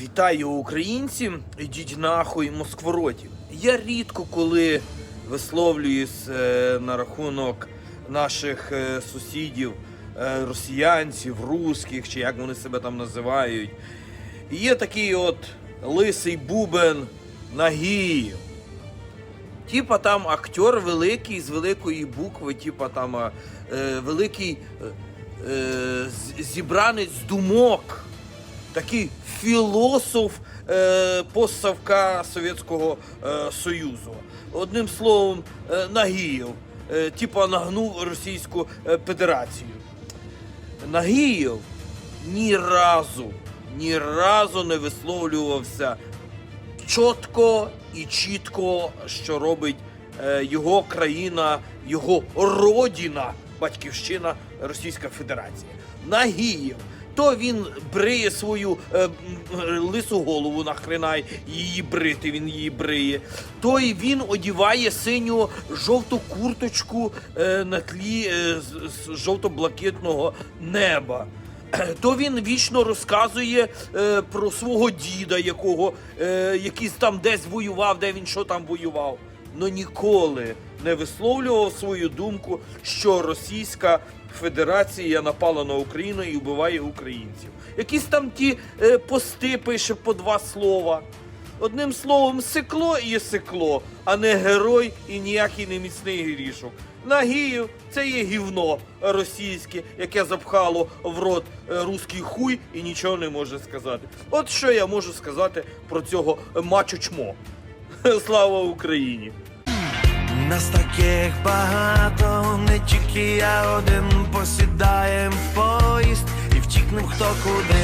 Вітаю українці, ідіть нахуй москвороті. Я рідко коли висловлююсь е, на рахунок наших е, сусідів, е, росіянців, русських, чи як вони себе там називають. Є такий от лисий бубен Нагіїв. Типа там актер великий з великої букви, типа там е, великий е, е, зібранець думок, такий філософ е, постсавка Совєтського е, Союзу. Одним словом, е, Нагієв, е, типа нагнув Російську е, Федерацію. Нагієв ні разу, ні разу не висловлювався чітко і чітко, що робить е, його країна, його родина, батьківщина Російська Федерація. Нагієв. То він бриє свою е, лису голову нахренай, її брити, він її бриє. То він одіває синю жовту курточку е, на тлі е, з- з жовто-блакитного неба. То він вічно розказує е, про свого діда, якого е, якийсь там десь воював, де він що там воював. Но ніколи не висловлював свою думку, що Російська Федерація напала на Україну і вбиває українців. Якісь там ті е, пости пише по два слова. Одним словом, сикло і сикло, а не герой і ніякий не міцний грішок. Нагіїв це є гівно російське, яке запхало в рот е, руський хуй і нічого не може сказати. От що я можу сказати про цього мачо чмо. Слава Україні! Нас таких багато, не тільки я один посідаєм поїзд і втікнем хто куди.